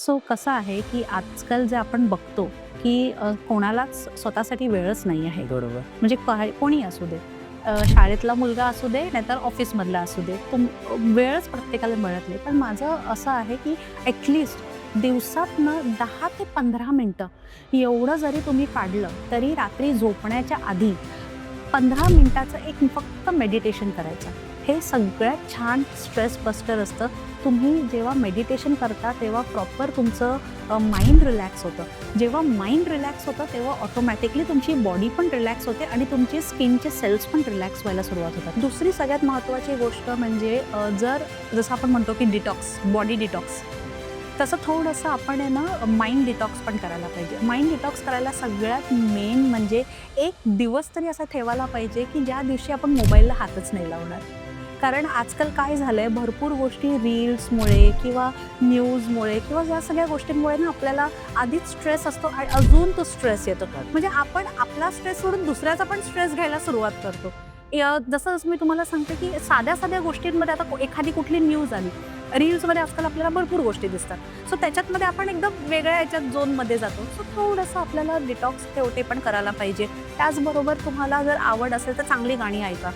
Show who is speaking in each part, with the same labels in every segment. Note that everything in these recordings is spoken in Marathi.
Speaker 1: सो कसं आहे की आजकाल जे आपण बघतो की कोणालाच स्वतःसाठी वेळच नाही आहे.
Speaker 2: बरोबर.
Speaker 1: म्हणजे कोणी असू दे. शाळेतला मुलगा असू दे नाहीतर ऑफिसमधला असू दे. तुम वेळच प्रत्येकाला मिळत नाही. पण माझं असं आहे की ॲटलिस्ट दिवसातनं दहा ते पंधरा मिनटं एवढं जरी तुम्ही काढलं तरी रात्री झोपण्याच्या आधी पंधरा मिनटाचं एक फक्त मेडिटेशन करायचं. हे सगळ्यात छान स्ट्रेस बस्टर असतं. तुम्ही जेव्हा मेडिटेशन करता तेव्हा प्रॉपर तुमचं माइंड रिलॅक्स होतं. जेव्हा माइंड रिलॅक्स होतं तेव्हा ऑटोमॅटिकली तुमची बॉडी पण रिलॅक्स होते आणि तुमचे स्किनचे सेल्स पण रिलॅक्स व्हायला सुरुवात होतात. दुसरी सगळ्यात महत्त्वाची गोष्ट म्हणजे जर जसं आपण म्हणतो की डिटॉक्स बॉडी डिटॉक्स तसं थोडंसं आपण आहे ना माइंड डिटॉक्स पण करायला पाहिजे. माइंड डिटॉक्स करायला सगळ्यात मेन म्हणजे एक दिवस तरी असा ठेवायला पाहिजे की ज्या दिवशी आपण मोबाईलला हातच नाही लावणार. कारण आजकाल काय झालंय भरपूर गोष्टी रील्समुळे किंवा न्यूजमुळे किंवा या सगळ्या गोष्टींमुळे ना आपल्याला आधीच स्ट्रेस असतो आणि अजून तो स्ट्रेस येतो. म्हणजे आपण आपला स्ट्रेस सोडून दुसऱ्याचा पण स्ट्रेस घ्यायला सुरुवात करतो. जसं जसं मी तुम्हाला सांगते की साध्या साध्या गोष्टींमध्ये आता एखादी कुठली न्यूज आली रील्समध्ये आजकाल आपल्याला भरपूर गोष्टी दिसतात. सो त्याच्यातमध्ये आपण एकदम वेगळ्या याच्यात झोनमध्ये जातो. सो थोडंसं आपल्याला डिटॉक्स ते पण करायला पाहिजे. त्याचबरोबर तुम्हाला जर आवड असेल तर चांगली गाणी ऐका.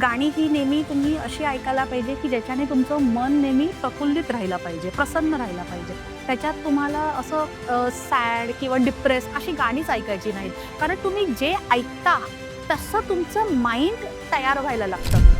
Speaker 1: गाणी ही नेहमी तुम्ही अशी ऐकायला पाहिजे की ज्याच्याने तुमचं मन नेहमी प्रफुल्लित राहिलं पाहिजे प्रसन्न राहिलं पाहिजे. त्याच्यात तुम्हाला असं सॅड किंवा डिप्रेस अशी गाणीच ऐकायची नाहीत. कारण तुम्ही जे ऐकता तसं तुमचं माइंड तयार व्हायला लागतं.